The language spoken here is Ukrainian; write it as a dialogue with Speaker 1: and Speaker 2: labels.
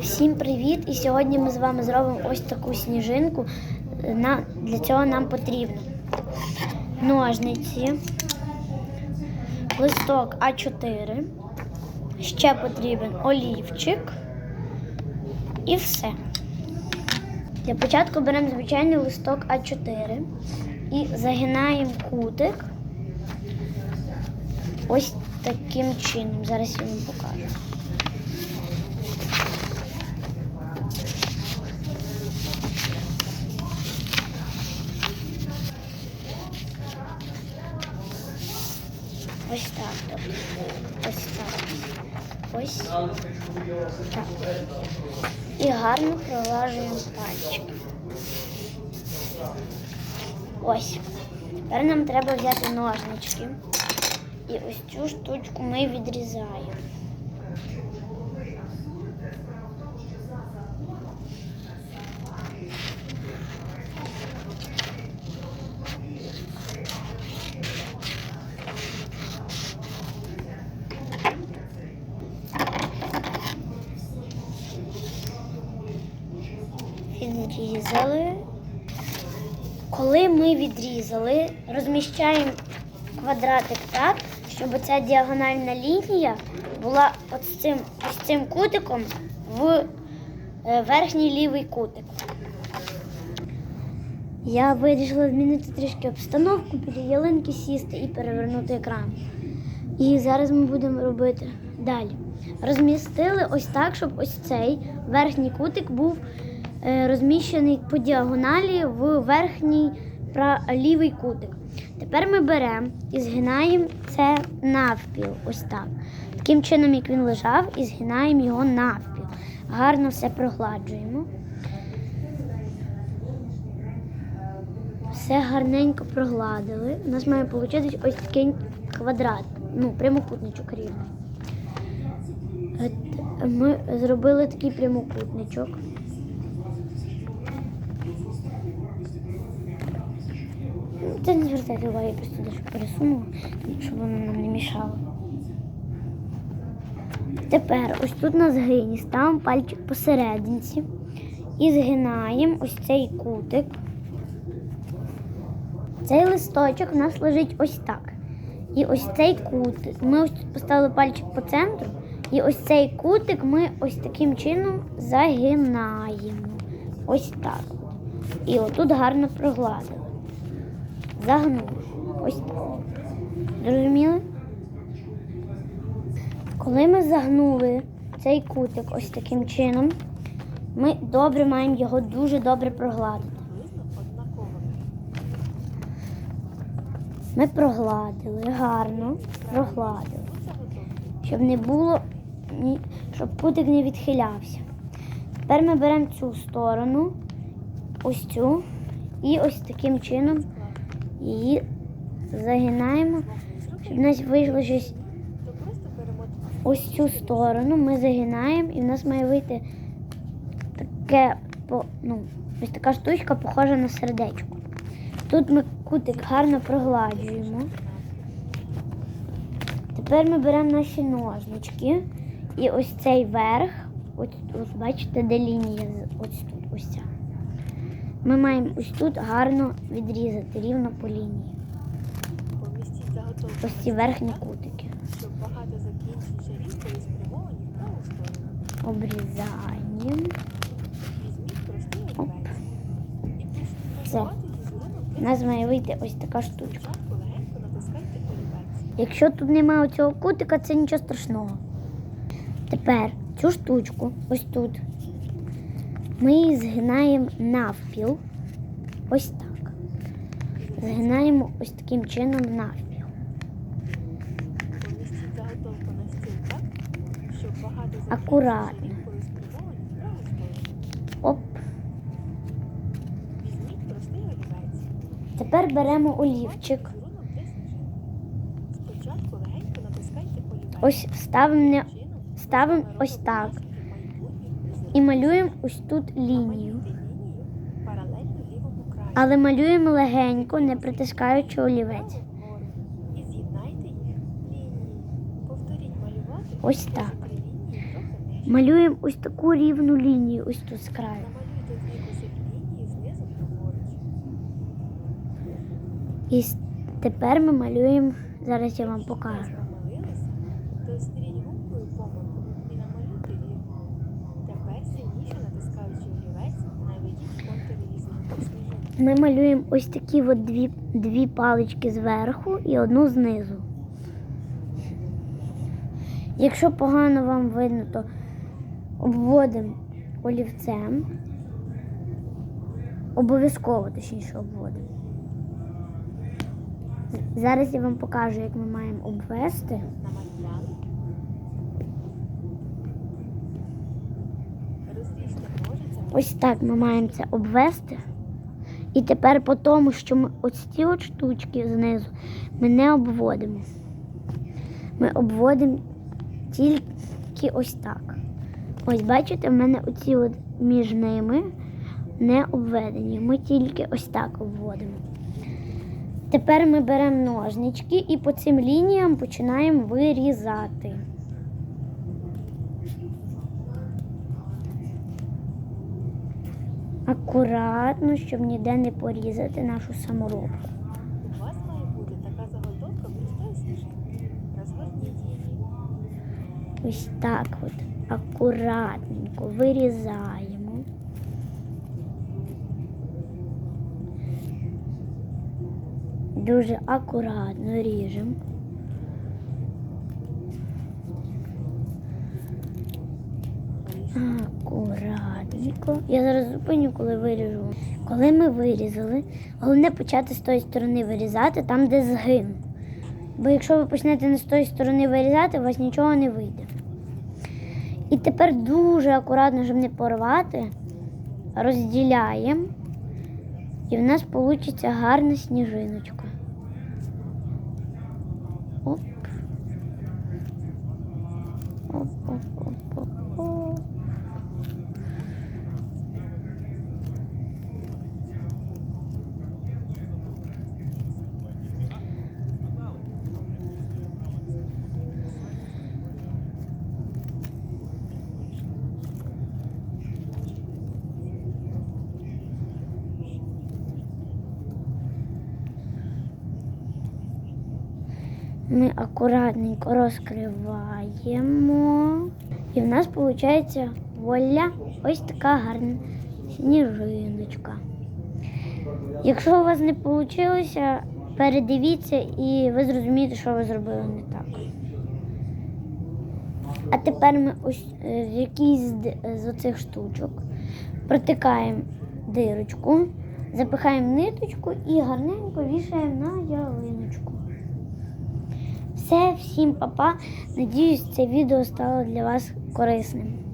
Speaker 1: Всім привіт! І сьогодні ми з вами зробимо ось таку сніжинку. Для цього нам потрібно ножниці, листок А4, ще потрібен олівчик і все. Для початку беремо звичайний листок А4 і загинаємо кутик ось таким чином. Зараз я вам покажу. Ось так. Ось так. Ось так. І гарно пролажуємо пальчик. Ось. Тепер нам треба взяти ножнички. І ось цю штучку ми відрізаємо. Відрізали. Коли ми відрізали, розміщаємо квадратик так, щоб ця діагональна лінія була от цим, ось цим кутиком в е, верхній лівий кутик. Я вирішила змінити трішки обстановку, біля ялинки сісти і перевернути екран. І зараз ми будемо робити далі. Розмістили ось так, щоб ось цей верхній кутик був розміщений по діагоналі в верхній лівий кутик. Тепер ми беремо і згинаємо це навпіл. Ось так. Таким чином, як він лежав, і згинаємо його навпіл. Гарно все прогладжуємо. Все гарненько прогладили. У нас має вийти ось такий квадрат, ну, прямокутничок рівний. Ми зробили такий прямокутничок. Це не звертайте увагу, я просто дещо пересунула, щоб воно нам не мішало. Тепер ось тут на згині ставимо пальчик посерединці і згинаємо ось цей кутик. Цей листочок у нас лежить ось так. І ось цей кутик. Ми ось тут поставили пальчик по центру, і ось цей кутик ми ось таким чином загинаємо. Ось так. І отут гарно прогладили. Загнули. Ось так. Зрозуміли? Коли ми загнули цей кутик ось таким чином, ми добре маємо його дуже добре прогладити. Ми прогладили, гарно прогладили, щоб не було, щоб кутик не відхилявся. Тепер ми беремо цю сторону, ось цю, і ось таким чином її загинаємо, щоб у нас вийшло щось ось цю сторону. Ми загинаємо, і в нас має вийти таке, ну, ось така штучка, похожа на сердечко. Тут ми кутик гарно прогладжуємо. Тепер ми беремо наші ножнички і ось цей верх, ось, ось бачите, де лінія ось тут, ось ця. Ми маємо ось тут гарно відрізати рівно по лінії.
Speaker 2: Помістіть заготовку,
Speaker 1: Ось ці верхні кутики.
Speaker 2: щоб багато закінчень були спрямовані в праву сторону.
Speaker 1: Обрізаємо.
Speaker 2: Візьміть простий
Speaker 1: Оп.
Speaker 2: олівець і
Speaker 1: У нас має вийти ось така штучка.
Speaker 2: Спочатку легенько натискайте олівець.
Speaker 1: Якщо тут немає цього кутика, це нічого страшного. Тепер цю штучку, ось тут, ми її згинаємо навпіл. Ось так. Згинаємо ось таким чином навпіл. Акуратно. Оп. Тепер беремо олівчик. Ось ставимо ставимо ось так. І малюємо ось тут лінію. Але малюємо легенько, не притискаючи олівець. Ось так. Малюємо ось таку рівну лінію, ось тут з краю. І тепер ми малюємо, зараз я вам покажу. Ми малюємо ось такі от дві, дві палички зверху і одну знизу. Якщо погано вам видно, то обводимо олівцем. Обов'язково, точніше, обводимо. Зараз я вам покажу, як ми маємо обвести. Ось так ми маємо це обвести. І тепер по тому, що ми ось ці от штучки знизу ми не обводимо. Ми обводимо тільки ось так. Ось бачите, в мене оці от між ними не обведені. Ми тільки ось так обводимо. Тепер ми беремо ножнички і по цим лініям починаємо вирізати. Акуратно, щоб ніде не порізати нашу саморобку.
Speaker 2: У вас має бути така заготовка простої сніжинки. Розгорніть її.
Speaker 1: Ось так от акуратненько вирізаємо. Дуже акуратно ріжемо. Акуратненько. Я зараз зупиню, коли виріжу. Коли ми вирізали, головне почати з тої сторони вирізати, там, де згин. Бо якщо ви почнете не з тої сторони вирізати, у вас нічого не вийде. І тепер дуже акуратно, щоб не порвати, розділяємо. І в нас вийде гарна сніжиночка. Ми акуратненько розкриваємо. І в нас виходить вуаля, ось така гарна сніжиночка. Якщо у вас не вийшло, передивіться і ви зрозумієте, що ви зробили не так. А тепер ми ось е, в якійсь з- з оцих штучок протикаємо дирочку, запихаємо ниточку і гарненько вішаємо на ялиночку. Все, всім папа. Надіюсь, це відео стало для вас корисним.